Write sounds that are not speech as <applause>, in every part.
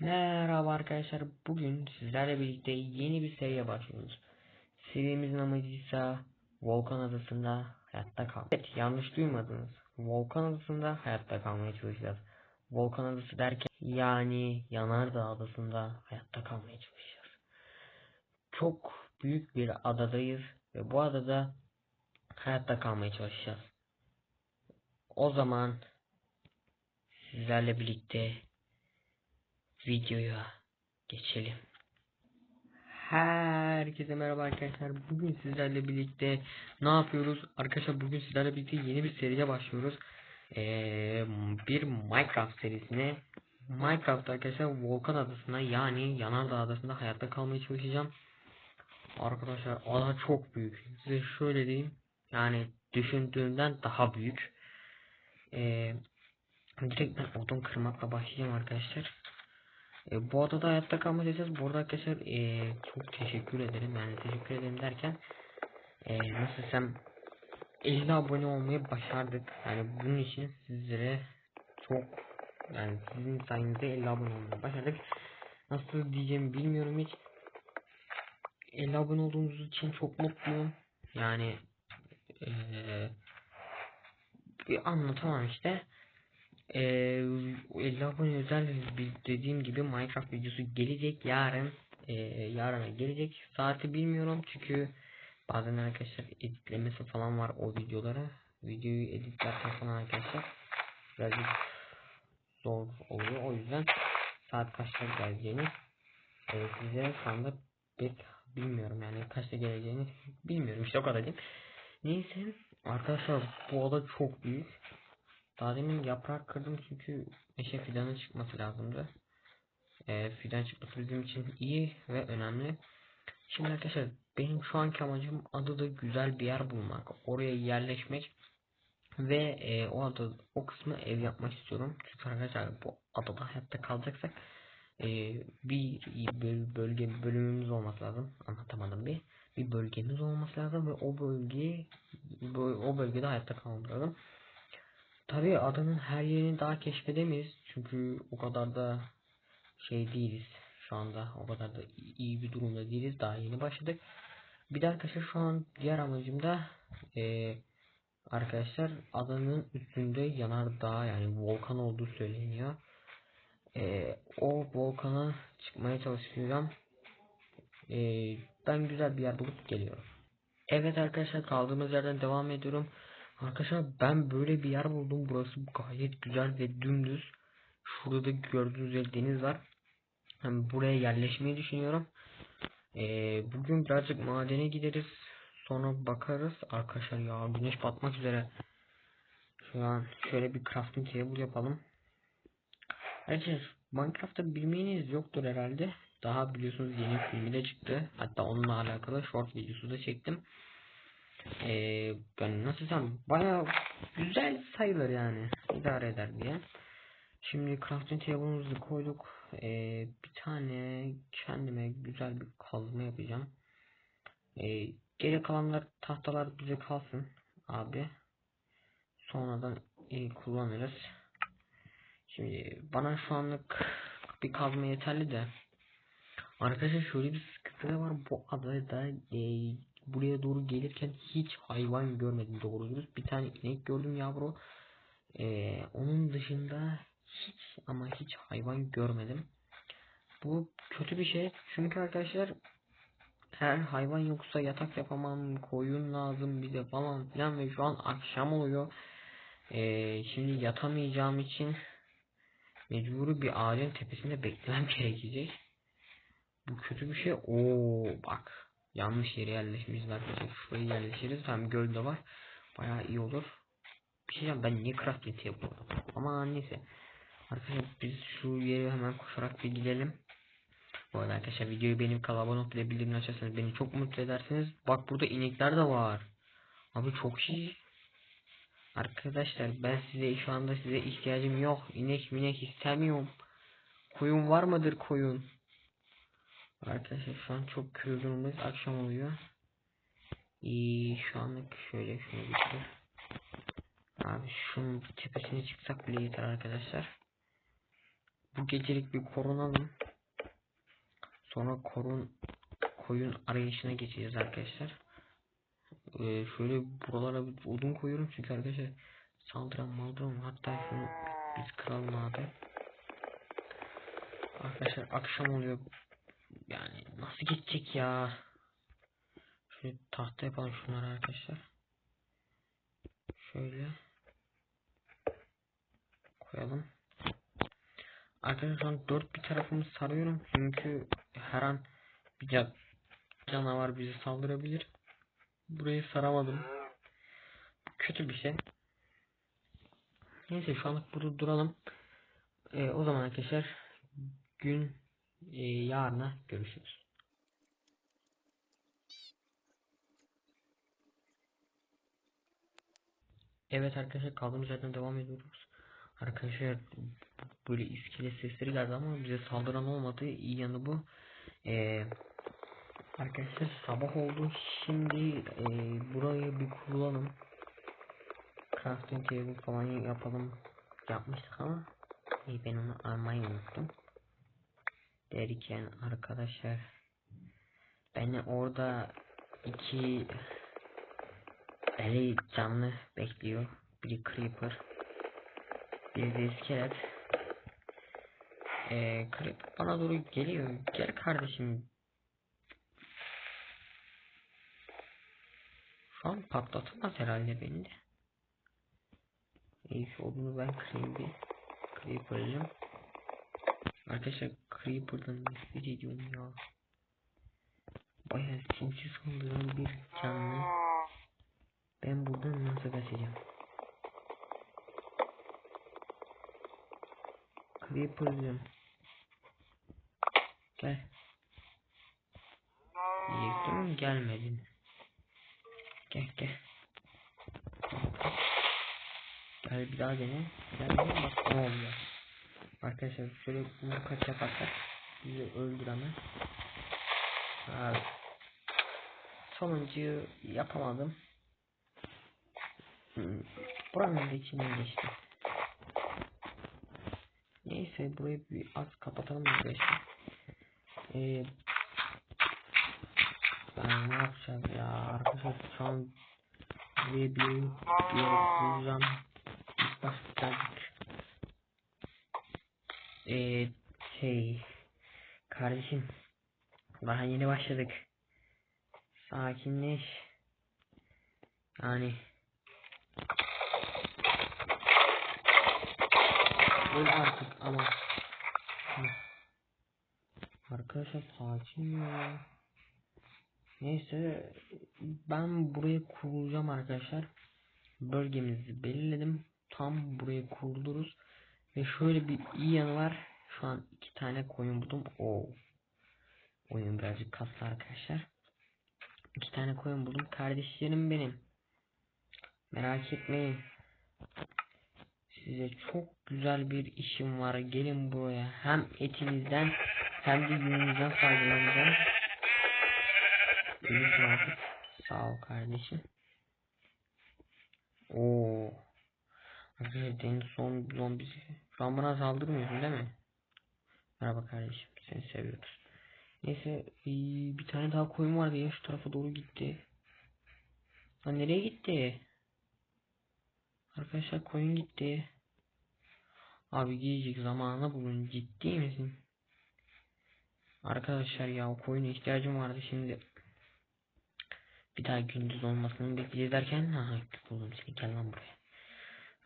Merhaba arkadaşlar. Bugün sizlerle birlikte yeni bir seriye başlıyoruz. Serimizin amacı ise Volkan Adası'nda hayatta kal. Evet yanlış duymadınız. Volkan Adası'nda hayatta kalmaya çalışacağız. Volkan Adası derken yani Yanardağ Adası'nda hayatta kalmaya çalışacağız. Çok büyük bir adadayız ve bu adada hayatta kalmaya çalışacağız. O zaman sizlerle birlikte videoya geçelim. Herkese merhaba arkadaşlar. Bugün sizlerle birlikte ne yapıyoruz? Arkadaşlar bugün sizlerle birlikte yeni bir seriye başlıyoruz. Ee, bir Minecraft serisine. Minecraft arkadaşlar Volkan Adası'na yani Yanardağ Adası'nda hayatta kalmaya çalışacağım. Arkadaşlar ada çok büyük. Size şöyle diyeyim. Yani düşündüğümden daha büyük. Ee, direkt ben odun kırmakla başlayacağım arkadaşlar. E, bu adada hayatta kalma çalışacağız. Bu arada arkadaşlar e, çok teşekkür ederim. Yani teşekkür ederim derken e, nasıl desem 50 abone olmayı başardık. Yani bunun için sizlere çok yani sizin sayenizde 50 abone olmayı başardık. Nasıl diyeceğimi bilmiyorum hiç. 50 abone olduğunuz için çok mutluyum. Yani e, bir anlatamam işte. Ee, 50 abone özel dediğim gibi Minecraft videosu gelecek yarın. E, yarına gelecek. Saati bilmiyorum çünkü bazen arkadaşlar editlemesi falan var o videoları. Videoyu editlerken falan arkadaşlar birazcık zor oluyor. O yüzden saat kaçta geleceğini e, size şu anda bilmiyorum. Yani kaçta geleceğini bilmiyorum. İşte o kadar diyeyim. Neyse arkadaşlar bu oda çok büyük daha demin yaprak kırdım çünkü meşe fidanı çıkması lazımdı. Ee, fidan çıkması bizim için iyi ve önemli. Şimdi arkadaşlar benim şu anki amacım adada güzel bir yer bulmak. Oraya yerleşmek ve e, o adı o kısmı ev yapmak istiyorum. Çünkü arkadaşlar bu adada hayatta kalacaksak e, bir bölge bölümümüz olması lazım. Anlatamadım bir. Bir bölgemiz olması lazım ve o bölgeyi o bölgede hayatta kalmamız lazım. Tabii adanın her yerini daha keşfedemeyiz. Çünkü o kadar da şey değiliz. Şu anda o kadar da iyi bir durumda değiliz. Daha yeni başladık. Bir de arkadaşlar şu an diğer amacım da e, arkadaşlar adanın üstünde yanar dağ yani volkan olduğu söyleniyor. E, o volkana çıkmaya çalışacağım. E, ben güzel bir yer bulup geliyorum. Evet arkadaşlar kaldığımız yerden devam ediyorum. Arkadaşlar ben böyle bir yer buldum. Burası gayet güzel ve dümdüz. Şurada da gördüğünüz üzere deniz var. Yani buraya yerleşmeyi düşünüyorum. Ee, bugün birazcık madene gideriz. Sonra bakarız. Arkadaşlar ya güneş batmak üzere. Şu an şöyle bir crafting table yapalım. Arkadaşlar Minecraft'ta bilmeyeniz yoktur herhalde. Daha biliyorsunuz yeni filmi de çıktı. Hatta onunla alakalı short videosu da çektim. Ee, ben nasıl desem baya güzel sayılır yani idare eder diye. Şimdi crafting table'ımızı koyduk. Ee, bir tane kendime güzel bir kazma yapacağım. Ee, geri kalanlar tahtalar bize kalsın abi. Sonradan iyi kullanırız. Şimdi bana şu anlık bir kazma yeterli de. Arkadaşlar şöyle bir sıkıntı var. Bu adada e, buraya doğru gelirken hiç hayvan görmedim doğru dürüst. Bir tane inek gördüm yavru. Ee, onun dışında hiç ama hiç hayvan görmedim. Bu kötü bir şey. Çünkü arkadaşlar her hayvan yoksa yatak yapamam, koyun lazım bize falan filan ve şu an akşam oluyor. Ee, şimdi yatamayacağım için mecburi bir ağacın tepesinde beklemem <laughs> gerekecek. Bu kötü bir şey. Oo bak. Yanlış yere yerleşmişiz arkadaşlar. Şuraya yerleşiriz. Hem göl de var. Bayağı iyi olur. Bir şey diyeceğim ben niye crafting yapıyorum? Ama neyse. Arkadaşlar biz şu yere hemen koşarak bir gidelim. Bu arada arkadaşlar videoyu benim abone olup bildirimini açarsanız beni çok mutlu edersiniz. Bak burada inekler de var. Abi çok iyi. Arkadaşlar ben size şu anda size ihtiyacım yok. İnek minek istemiyorum. Koyun var mıdır koyun? Arkadaşlar şu an çok kötü durumdayız. Akşam oluyor. İyi şu anlık şöyle şunu bitir. Abi şunun tepesine çıksak bile yeter arkadaşlar. bu gecelik bir korunalım. Sonra korun koyun arayışına geçeceğiz arkadaşlar. Ee, şöyle buralara bir odun koyuyorum çünkü arkadaşlar saldıran maldıran hatta şunu biz kıralım abi. Arkadaşlar akşam oluyor. Yani nasıl geçecek ya? Şöyle tahta yapalım şunları arkadaşlar. Şöyle koyalım. Arkadaşlar şu dört bir tarafımı sarıyorum çünkü her an bir can canavar bizi saldırabilir. Burayı saramadım. Kötü bir şey. Neyse şu anlık burada duralım. Ee, o zaman arkadaşlar gün e, yarına görüşürüz. Evet arkadaşlar kaldığımız yerden devam ediyoruz. Arkadaşlar böyle iskelet sesleri geldi ama bize saldıran olmadı. İyi yanı bu. Ee, arkadaşlar sabah oldu. Şimdi e, burayı bir kurulalım. Crafting table falan yapalım. Yapmıştık ama iyi ben onu almayı unuttum. Derken arkadaşlar beni orada iki eli canlı bekliyor. Biri creeper. Biri de iskelet. Ee, creeper bana doğru geliyor. Gel kardeşim. Şu an patlatamaz herhalde beni de. Şu odunu ben kırayım bir. Creeper'cım. Arkadaşlar Creeper'dan nefret ediyorum ya. Bayağı sinsi saldıran bir canlı. Ben buradan nasıl kaçacağım? Creeper'cım. Gel. Diyecektim gelmedin. Gel gel. Gel bir daha dene. Gel dene bak ne oluyor. Arkadaşlar şöyle bunu kaç yaparsak bizi öldüremez. Abi. Sonuncuyu yapamadım. Hmm. Buranın da içinden geçti. Neyse burayı bir az kapatalım arkadaşlar. Ee, ben ne yapacağım ya arkadaşlar şu an buraya bir yer kuracağım. İlk başta ee, şey kardeşim daha yeni başladık. Sakinleş. Yani Öl artık ama. Arkadaşlar sakin ya. Neyse ben burayı kuracağım arkadaşlar. Bölgemizi belirledim. Tam burayı kurduruz. Ve şöyle bir iyi yanı var. Şu an iki tane koyun buldum. Oo. Oyun birazcık kaslı arkadaşlar. İki tane koyun buldum. Kardeşlerim benim. Merak etmeyin. Size çok güzel bir işim var. Gelin buraya. Hem etinizden hem de yününüzden faydalanacağım. Artık. Sağ ol kardeşim. Oo. Arkadaşlar deniz zombisi. Şu an bana saldırmıyorsun değil mi? Merhaba kardeşim. Seni seviyoruz. Neyse bir tane daha koyun vardı ya şu tarafa doğru gitti. Lan nereye gitti? Arkadaşlar koyun gitti. Abi giyecek zamanı bulun ciddi misin? Arkadaşlar ya o koyuna ihtiyacım vardı şimdi. Bir daha gündüz olmasını bekleyeceğiz derken ha buldum seni gel lan buraya.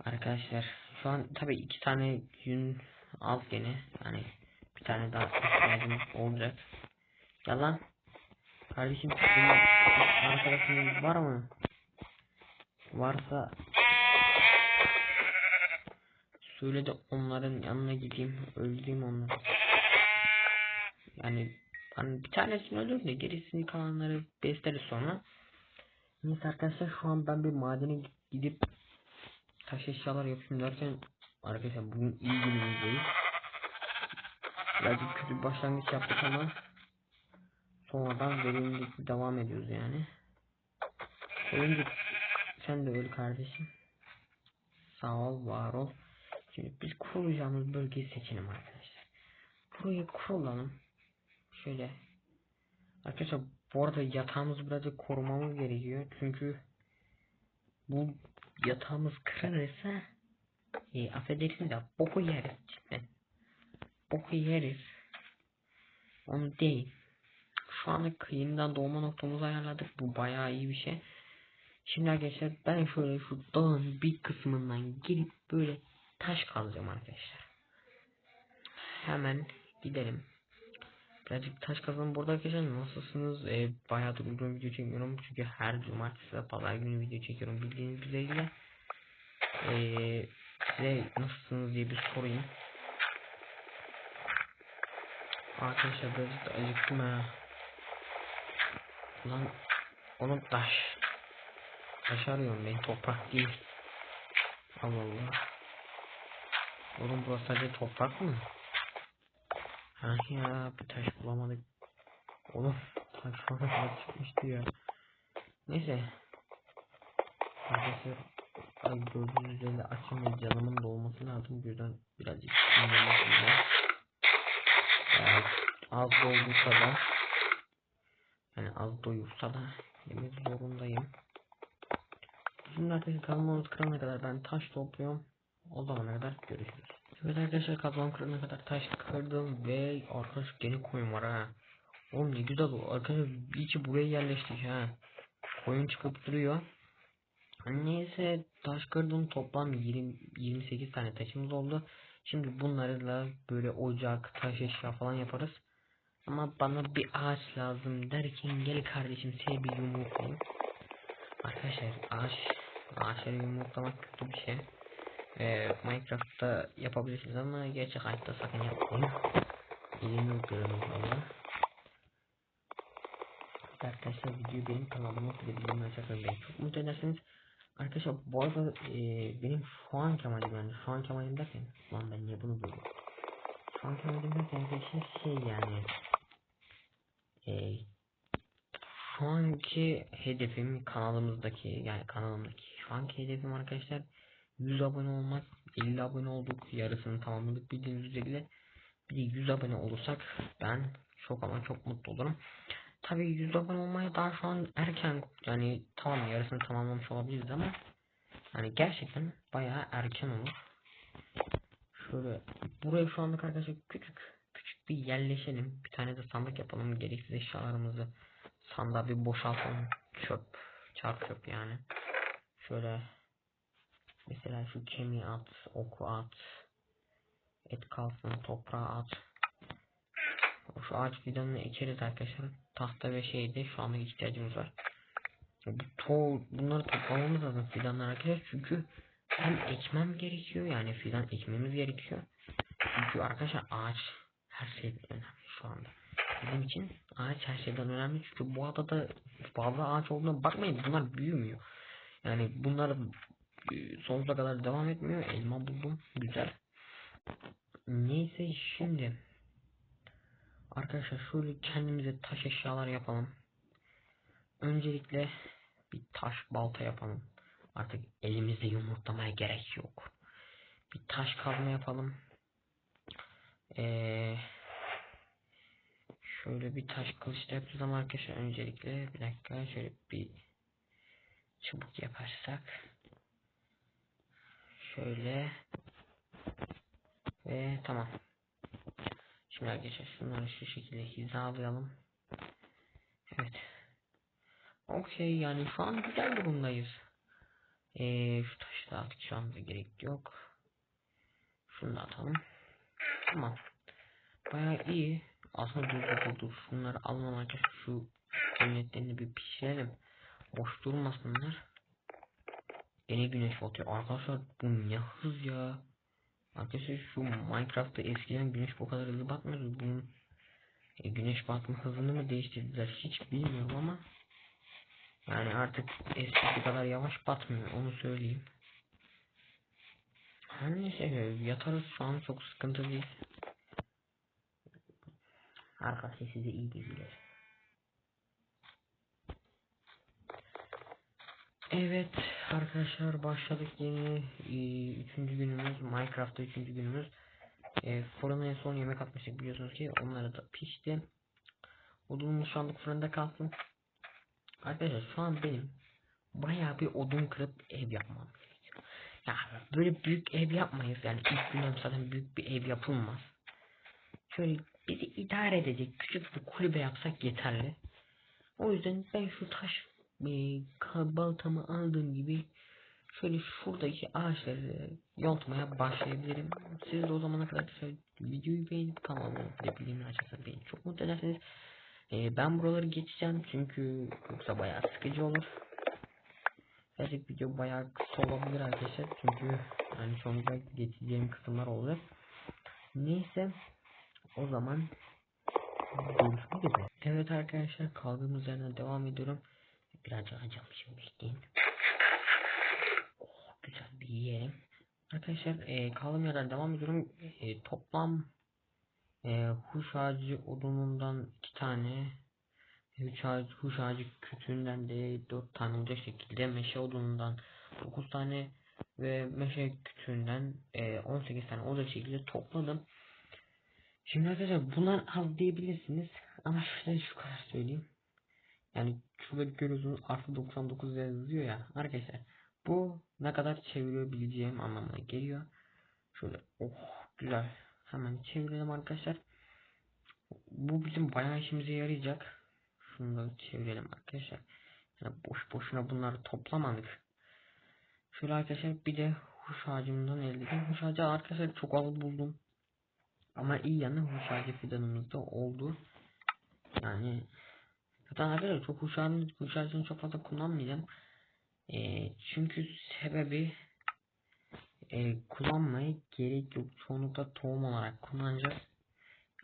Arkadaşlar şu an tabi iki tane yün al gene yani bir tane daha ihtiyacımız olacak. Gel lan. Kardeşim sizin arkadaşınız var mı? Varsa söyle de onların yanına gideyim öldüreyim onları. Yani ben bir tanesini öldürürüm de gerisini kalanları besleriz sonra. Neyse arkadaşlar şu an ben bir madene gidip taş eşyalar yapayım derken arkadaşlar bugün iyi günümüzdeyiz. Birazcık kötü bir başlangıç yaptık ama sonradan verimli devam ediyoruz yani. Oyuncu sen de öl kardeşim. Sağ ol, var ol. Şimdi biz kuracağımız bölgeyi seçelim arkadaşlar. burayı kurulalım. Şöyle. Arkadaşlar bu arada yatağımızı birazcık korumamız gerekiyor. Çünkü bu yatağımız kırılırsa e, affedersiniz ya boku yeriz cidden. Boku yeriz. Onu değil. Şu anda kıyımdan doğma noktamızı ayarladık. Bu bayağı iyi bir şey. Şimdi arkadaşlar ben şöyle şu dağın bir kısmından girip böyle taş kazacağım arkadaşlar. Hemen gidelim. Birazcık taş kazalım. Burada arkadaşlar nasılsınız? Ee, bayağıdır uzun video çekiyorum. Çünkü her cumartesi ve pazar günü video çekiyorum bildiğiniz üzere. Ee, size nasılsınız diye bir sorayım. Arkadaşlar birazcık da acıktım ha. Lan onun taş. Taş arıyorum ben toprak değil. Allah Allah. Oğlum burası sadece toprak mı? Ha ya bir taş bulamadık. Oğlum taş falan çıkmıştı ya. Neyse. Arkadaşlar gördüğünüz üzere açım canımın dolması lazım. Bu yüzden birazcık. Evet, az dolduysa da yani az doyursa da yemek zorundayım. Şimdi arkadaşlar kazmamız kırana kadar ben taş topluyorum. O zamana kadar görüşürüz. Evet arkadaşlar kazmam kırana kadar taş kırdım ve arkadaş gene koyun var ha. Oğlum ne güzel bu. Arkadaşlar içi buraya yerleştik ha. Koyun çıkıp duruyor. Neyse taş kırdım toplam 20, 28 tane taşımız oldu. Şimdi bunlarla böyle ocak, taş eşya falan yaparız. Ama bana bir ağaç lazım derken gel kardeşim size bir yumruklayayım. Arkadaşlar ağaç, ağaçları yumruklamak kötü bir şey. Ee, Minecraft'ta yapabilirsiniz ama gerçek hayatta sakın yapmayın. Elini öldürürüm valla. Arkadaşlar videoyu benim kanalıma bildirimleri açarsanız beni çok mutlu edersiniz. Arkadaşlar bu arada e, benim şu anki amacım yani şu anki amacım derken lan ben niye bunu buldum? Şu anki amacım derken arkadaşlar şey yani e, şu anki hedefim kanalımızdaki yani kanalımdaki şu anki hedefim arkadaşlar 100 abone olmak 50 abone olduk yarısını tamamladık bildiğiniz üzere bir de 100 abone olursak ben çok ama çok mutlu olurum. Tabii 100 abone olmaya daha şu an erken yani tamam yarısını tamamlamış olabiliriz ama hani gerçekten bayağı erken olur. Şöyle buraya şu anlık arkadaşlar küçük küçük bir yerleşelim. Bir tane de sandık yapalım. Gereksiz eşyalarımızı sandığa bir boşaltalım. Çöp. Çarp çöp yani. Şöyle mesela şu kemiği at, oku at. Et kalsın, toprağa at. Şu ağaç fidanını ekeriz arkadaşlar. Tahta ve şeyde şu anda ihtiyacımız var. Bu to bunları toplamamız lazım fidanlar arkadaşlar. Çünkü hem ekmem gerekiyor yani fidan ekmemiz gerekiyor. Çünkü arkadaşlar ağaç her şeyden önemli şu anda. Bizim için ağaç her şeyden önemli çünkü bu adada fazla ağaç olduğuna bakmayın bunlar büyümüyor. Yani bunlar e, sonsuza kadar devam etmiyor. Elma buldum güzel. Neyse şimdi Arkadaşlar şöyle kendimize taş eşyalar yapalım. Öncelikle bir taş balta yapalım. Artık elimizde yumurtlamaya gerek yok. Bir taş kazma yapalım. Ee, şöyle bir taş kılıç yapacağız ama arkadaşlar öncelikle bir dakika şöyle bir çubuk yaparsak. Şöyle ve tamam. Şimdi arkadaşlar şunları şu şekilde hizalayalım. Evet. Okey yani şu an güzel durumdayız. Ee, şu taşı da anda gerek yok. Şunu da atalım. Tamam. Baya iyi. Aslında dur dur. Şunları alalım arkadaşlar. Şu emniyetlerini bir pişirelim. Boş durmasınlar. Yine güneş batıyor. Arkadaşlar bu ne hız ya. Arkadaşlar şu Minecraft'ta eskiden güneş bu kadar hızlı batmıyordu. Bunun e, güneş batma hızını mı değiştirdiler hiç bilmiyorum ama yani artık eskisi kadar yavaş batmıyor onu söyleyeyim. Her neyse yatarız şu an çok sıkıntı değil. Arkadaşlar size iyi geceler. Evet arkadaşlar başladık yeni e, üçüncü günümüz Minecraft'ta üçüncü günümüz. E, fırına son yemek atmıştık biliyorsunuz ki onları da pişti. Odunumuz şu anlık fırında kalsın. Arkadaşlar şu an benim bayağı bir odun kırıp ev yapmam gerekiyor. Ya böyle büyük ev yapmayız yani ilk günden zaten büyük bir ev yapılmaz. Şöyle bizi idare edecek küçük bir kulübe yapsak yeterli. O yüzden ben şu taş e, baltamı aldığım gibi şöyle şuradaki ağaçları yontmaya başlayabilirim. Siz de o zamana kadar videoyu beğenip kanalıma ve bildirimleri açarsanız beni çok mutlu edersiniz. E, ben buraları geçeceğim çünkü yoksa bayağı sıkıcı olur. Gerçek video bayağı kısa olabilir arkadaşlar çünkü yani sonunda geçeceğim kısımlar olacak. Neyse o zaman görüşmek üzere. Evet arkadaşlar kaldığımız yerden devam ediyorum. Birazcık acımışım bekleyin. Oh, güzel bir yiyelim. Arkadaşlar e, kaldığım devam ediyorum. E, toplam e, huş ağacı odunundan iki tane Huş ağacı, huş ağacı kütüğünden de 4 tane olacak şekilde meşe odunundan 9 tane ve meşe kütüğünden e, 18 tane olacak şekilde topladım. Şimdi arkadaşlar bunlar az diyebilirsiniz ama şöyle şu kadar söyleyeyim. Yani şurada görüyorsunuz artı 99 yazıyor ya arkadaşlar. Bu ne kadar çevirebileceğim anlamına geliyor. Şöyle oh güzel. Hemen çevirelim arkadaşlar. Bu bizim bayağı işimize yarayacak. Şunu da çevirelim arkadaşlar. Yani boş boşuna bunları toplamadık. Şöyle arkadaşlar bir de huş ağacımdan elde ettim. Huş ağacı arkadaşlar çok az buldum. Ama iyi yanı huş ağacı fidanımızda oldu. Yani zaten arkadaşlar çok huş ağacını çok fazla kullanmayacağım. E, çünkü sebebi e, kullanmaya gerek yok. Çoğunlukla tohum olarak kullanacağız.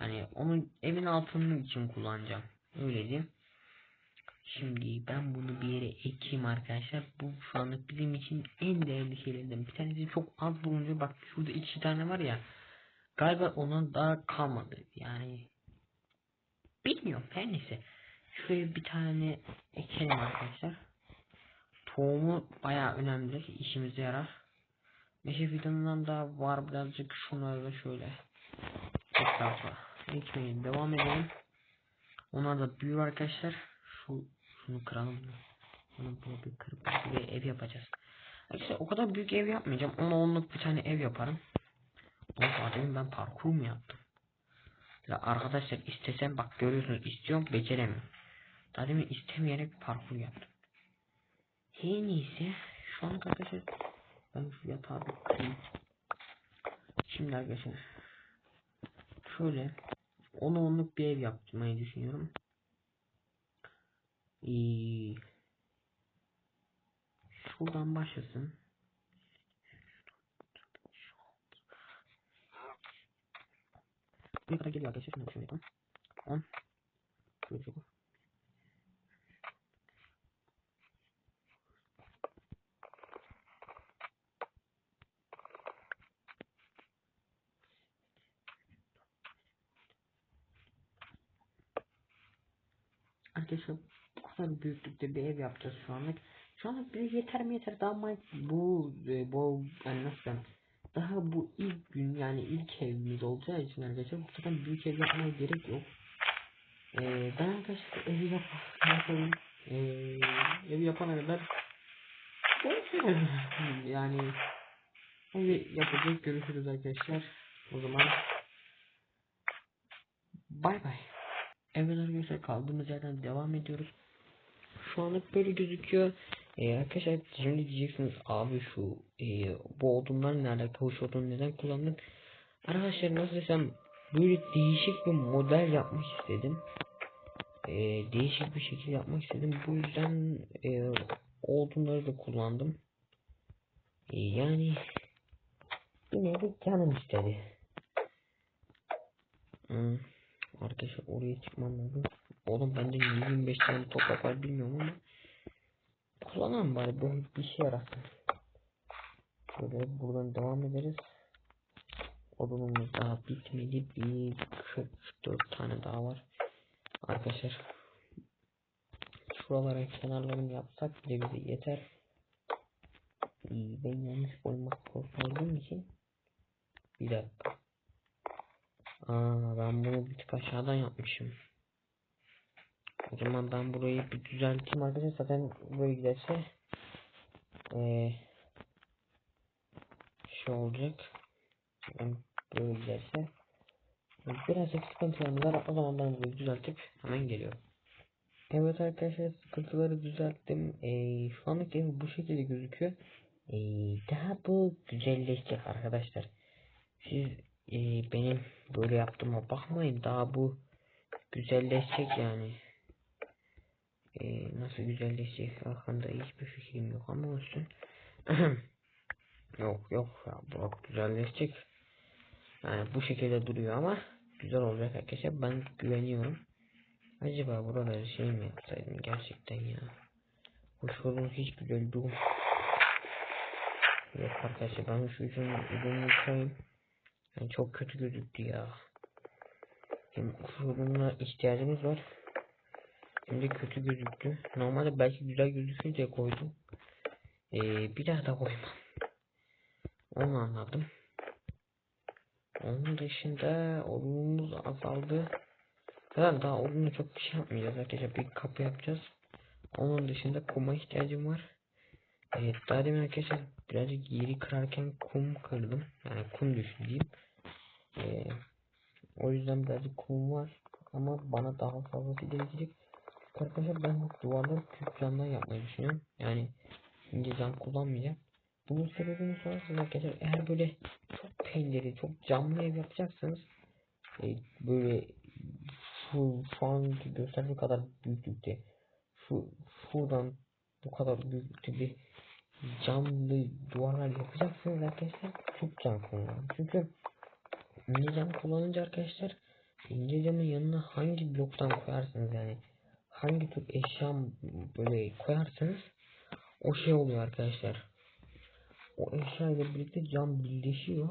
Yani onu evin altının için kullanacağım. Öyle diyeyim. Şimdi ben bunu bir yere ekeyim arkadaşlar. Bu şu anlık bizim için en değerli şeylerden bir tanesi çok az bulunca bak şurada iki tane var ya. Galiba onun daha kalmadı. Yani bilmiyorum her neyse. Şuraya bir tane ekelim arkadaşlar. Tohumu baya önemli. işimize yarar. Meşe fidanından da var birazcık şunları da şöyle etrafa ekmeye devam edelim. Onlar da büyür arkadaşlar. Şu şunu kıralım. Bunu böyle kırıp bir ev yapacağız. Arkadaşlar o kadar büyük ev yapmayacağım. Ona onluk bir tane ev yaparım. Ama zaten ben parkur mu yaptım? Ya arkadaşlar istesem bak görüyorsunuz istiyorum beceremiyorum. Daha demin istemeyerek parkur yaptım. Her neyse şu an arkadaşlar ben şu yatağı bir kırayım. Şimdi arkadaşlar şöyle onu onluk bir ev yapmayı düşünüyorum. Ee, şuradan başlasın. Ne kadar geliyor arkadaşlar? Şunu şöyle yapalım. 10 Şöyle bir Arkadaşlar bu kadar büyüklükte bir ev yapacağız şu anlık. Şu anlık bize yeter mi yeter daha ama bu e, bu yani nasıl diyeyim, daha bu ilk gün yani ilk evimiz olacağı için arkadaşlar bu zaten büyük ev yapmaya gerek yok. Ee, ben arkadaşlar evi yap yapayım. Ee, evi yapana kadar yani evi yapacak görüşürüz arkadaşlar. O zaman bay bay. Evet arkadaşlar kaldığımız yerden devam ediyoruz. Şu anlık böyle gözüküyor. Ee, arkadaşlar şimdi diyeceksiniz abi şu e, bu odunlar ne alakalı şu odunu neden kullandın? Arkadaşlar nasıl desem böyle değişik bir model yapmak istedim. Ee, değişik bir şekil yapmak istedim. Bu yüzden e, odunları da kullandım. Ee, yani yine de canım istedi. Hmm. Arkadaşlar oraya çıkmam lazım. Oğlum bende 125 tane toprak var bilmiyorum ama kullanalım bari böyle bir şey yarasın. Şöyle buradan devam ederiz. Odunumuz daha bitmedi. Bir 44 tane daha var. Arkadaşlar şuralara kenarlarını yapsak bile bize yeter. Ben yanlış boyama olduğum için bir dakika. Aa, ben bunu bir tık aşağıdan yapmışım. O zaman ben burayı bir düzelteyim arkadaşlar. Zaten böyle giderse ee, şey olacak. Ben böyle giderse birazcık sıkıntılarım var. O zaman ben burayı düzeltip hemen geliyorum. Evet arkadaşlar sıkıntıları düzelttim. Ee, şu anlık ev bu şekilde gözüküyor. Ee, daha bu güzelleşecek arkadaşlar. Siz e, benim böyle yaptığıma bakmayın. Daha bu güzelleşecek yani. Ee, nasıl güzelleşecek hakkında hiçbir fikrim yok ama olsun. <clears throat> yok yok ya bu güzelleşecek. Yani bu şekilde duruyor ama güzel olacak arkadaşlar. Ben güveniyorum. Acaba buraları şey mi yapsaydım gerçekten ya. Bu sorun hiç güzel değil. Yok arkadaşlar ben şu ucunu ucunu koyayım. Yani çok kötü gözüktü ya. Hem sorununa ihtiyacımız var. Hem de kötü gözüktü. Normalde belki güzel gözüksün diye koydum. Ee, bir daha da koymam. Onu anladım. Onun dışında olumumuz azaldı. Zaten daha olumlu çok bir şey yapmayacağız arkadaşlar. Bir kapı yapacağız. Onun dışında kuma ihtiyacım var. Evet daha demin arkadaşlar birazcık yeri kırarken kum kırdım. Yani kum düştü diyeyim. Ee, o yüzden birazcık kum var. Ama bana daha fazlası gerekecek. Arkadaşlar ben bu duvarları küp camdan yapmayı düşünüyorum. Yani ince cam kullanmayacağım. Bunun sebebini sorarsanız arkadaşlar eğer böyle çok pencere, çok camlı ev yapacaksanız e, böyle şu, şu anki gösterdiği kadar büyüklükte şu şuradan bu kadar büyüklükte bir camlı duvarlar yapacaksınız arkadaşlar çok cam kullanın. Çünkü cam kullanınca arkadaşlar camın yanına hangi bloktan koyarsınız yani hangi tür eşya böyle koyarsanız o şey oluyor arkadaşlar. O eşya ile birlikte cam birleşiyor.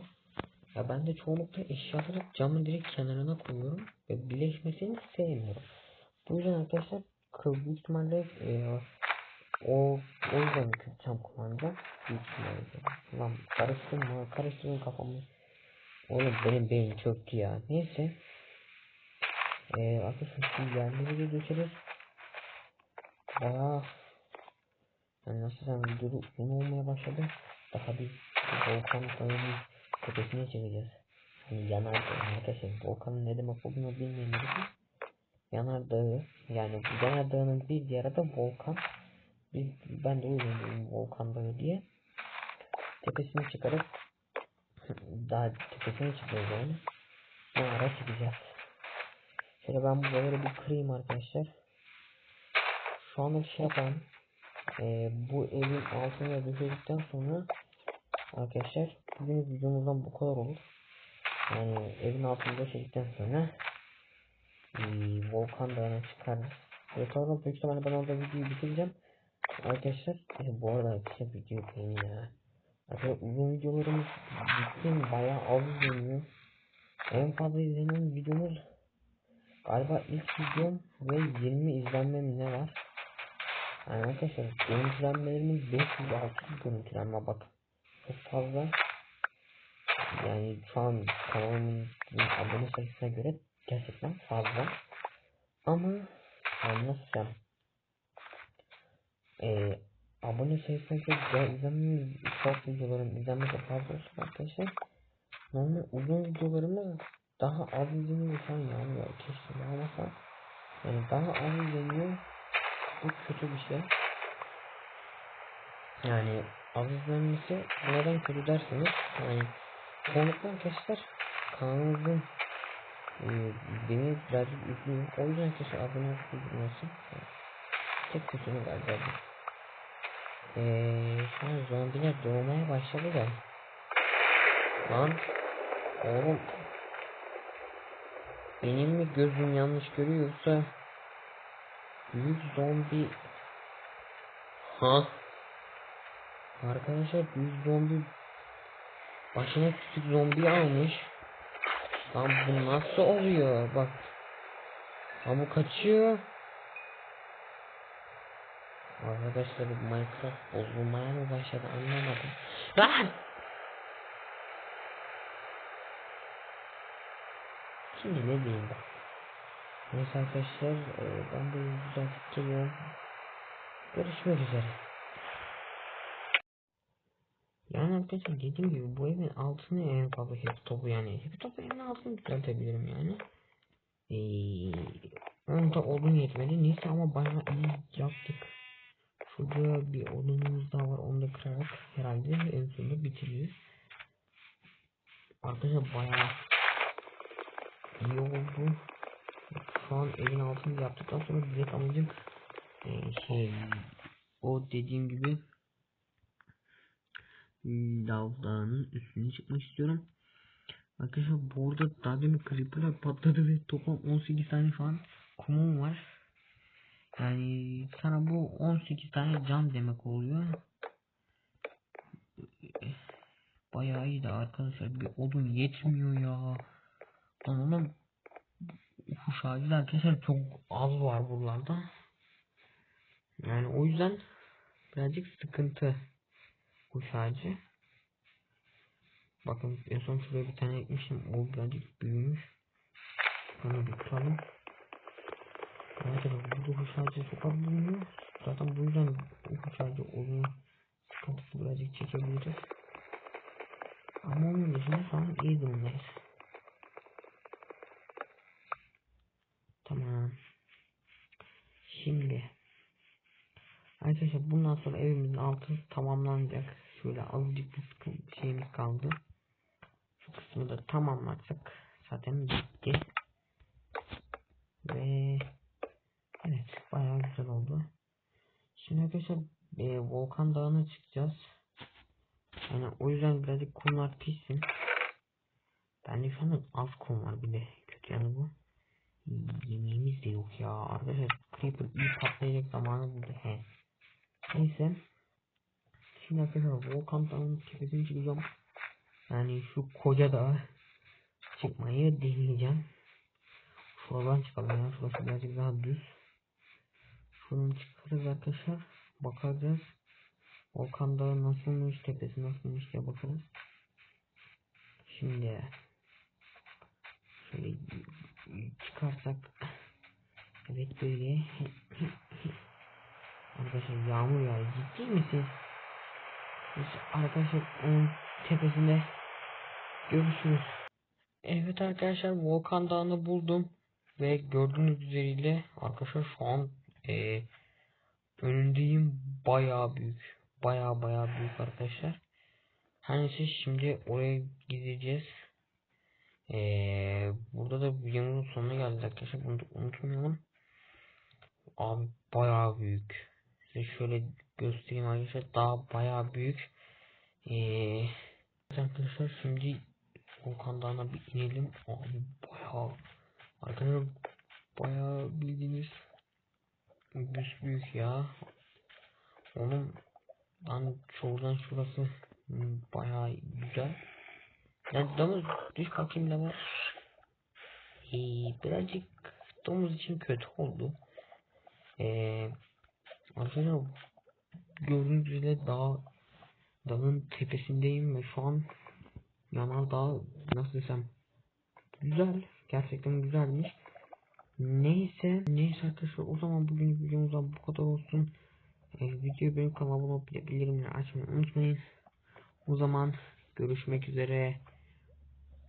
Ya ben de çoğunlukla eşyaları camın direkt kenarına koyuyorum ve birleşmesini sevmiyorum. Bu yüzden arkadaşlar büyük ihtimalle e, o o yüzden cam kullanacağım. Büyük ihtimalle. Lan karıştırma karıştırma kafamı. Oğlum benim beyin çöktü ya. Neyse. Ee, arkadaşlar şu yerleri döşeriz. Bayağı yani nasıl sen videoda uzun olmaya başladı. Daha bir volkan kayanın tepesine çıkacağız. Hani yanar arkadaşlar volkanın ne demek olduğunu bilmeyenler için yanardağı yani bu yanardağının bir diğeri de volkan. Biz, ben de uyuyorum volkan dağı diye. Tepesine çıkarıp daha tepesine çıkacağız yani. Mağara çıkacağız. Şöyle ben buraları bir kırayım arkadaşlar. Şu anda şey yapalım. Ee, bu evin altına düşürdükten sonra arkadaşlar bugün videomuzdan bu kadar olur. Yani evin altında düşürdükten sonra ee, volkan dağına çıkarız. Ve sonra büyük ihtimalle ben orada videoyu bitireceğim. Arkadaşlar e, bu arada arkadaşlar video beğenin ya. Arkadaşlar uzun videolarımız bitsin bayağı az izleniyor. En fazla izlenen videomuz galiba ilk videom ve 20 izlenme ne var? Yani arkadaşlar görüntülenmelerimiz 500-600 görüntülenme bak. Çok fazla. Yani şu an kanalımın abone sayısına göre gerçekten fazla. Ama desem ee, abone sayısına göre izlenmemiz short videoların izlenmesi fazla olsun arkadaşlar. Normal uzun videolarımız daha az izleniyor şu an yağmıyor. Keşke yağmasa. Yani daha az izleniyor. Bu kötü bir şey. Yani az izlenmesi neden kötü derseniz yani çoğunlukla arkadaşlar kanalımızın e, beni birazcık üzüyor. O yüzden arkadaşlar abone olup üzülmesin. Tek kötünü galiba Eee şu an doğmaya başladı da. Lan oğlum. Benim mi gözüm yanlış görüyor yoksa büyük zombi? Ha? Arkadaşlar büyük zombi. Başına küçük zombi almış. Lan bu nasıl oluyor? Bak. Ha bu kaçıyor arkadaşlar minecraft bozulmaya mı başladı anlamadım lan Şimdi ne diyeyim ben. Neyse arkadaşlar e, ben de düzeltip geliyorum. Görüşmek üzere. Yani arkadaşlar dediğim gibi bu evin altını en fazla hep topu yani hep topu evin altını düzeltebilirim yani. Ee, onu da odun yetmedi. Neyse ama bayağı iyi yaptık. Şurada bir odunumuz daha var. Onu da kırarak herhalde en sonunda bitiririz. Arkadaşlar bayağı iyi oldu. Şu an evin altını yaptıktan sonra direkt amacım e, şey o dediğim gibi Lav Dağı'nın üstüne çıkmak istiyorum. Arkadaşlar burada daha demin creeper'lar patladı ve toplam 18 tane şu an kumum var. Yani sana bu 18 tane can demek oluyor. Bayağı iyi de arkadaşlar bir odun yetmiyor ya. Lan onun kuş ağacı da arkadaşlar çok az var buralarda. Yani o yüzden birazcık sıkıntı kuş ağacı. Bakın en son şuraya bir tane ekmişim. O birazcık büyümüş. Onu bir kıralım. Burada kuş ağacı çok az bulunuyor. Zaten bu yüzden bu ağacı uzun sıkıntısı birazcık çekebiliriz. Ama onun dışında şu an iyi durumdayız. Tamam. Şimdi Arkadaşlar bundan sonra evimizin altı tamamlanacak. Şöyle azıcık bir şeyimiz kaldı. Şu kısmı da tamamlarsak zaten bitti. Ve evet bayağı güzel oldu. Şimdi arkadaşlar e, Volkan Dağı'na çıkacağız. Yani o yüzden birazcık kumlar pişsin. Bende şu anda az kum var bir de kötü yanı bu. Yemeğimiz de yok ya. Arkadaşlar Creeper iyi patlayacak zamanı buldu. He. Neyse. Şimdi arkadaşlar Volkan Dağı'nın tepesine çıkacağım. Yani şu koca dağa çıkmayı deneyeceğim. Şuradan çıkalım ya. Şurası birazcık daha düz. Şuradan çıkarız arkadaşlar. Bakacağız. Volkan Dağı nasılmış, tepesi nasılmış diye bakarız. Şimdi şöyle çıkarsak evet böyle arkadaşlar yağmur ya ciddi misin? Neyse arkadaşlar onun tepesinde görüşürüz. Evet arkadaşlar Volkan Dağı'nı buldum ve gördüğünüz üzeriyle arkadaşlar şu an e, önündeyim bayağı büyük bayağı bayağı büyük arkadaşlar. Her neyse şimdi oraya gideceğiz. Ee, burada da videomuzun sonuna geldik arkadaşlar. Bunu unutmayalım. Abi bayağı büyük. Size şöyle göstereyim arkadaşlar. Daha bayağı büyük. Ee, arkadaşlar şimdi Volkan Dağı'na bir inelim. Abi bayağı arkadaşlar bayağı bildiğiniz büyük ya. Onun Lan şuradan şurası hmm, bayağı güzel. Yani domuz düş bakayım da var. Ee, birazcık domuz için kötü oldu. Ee, arkadaşlar gördüğünüz üzere dağ dağın tepesindeyim ve şu an yanar dağ nasıl desem güzel gerçekten güzelmiş. Neyse neyse arkadaşlar o zaman bugün videomuzdan bu kadar olsun. E, videoyu benim kanalıma abone bildirimleri açmayı unutmayın. O zaman görüşmek üzere.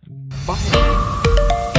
Bye.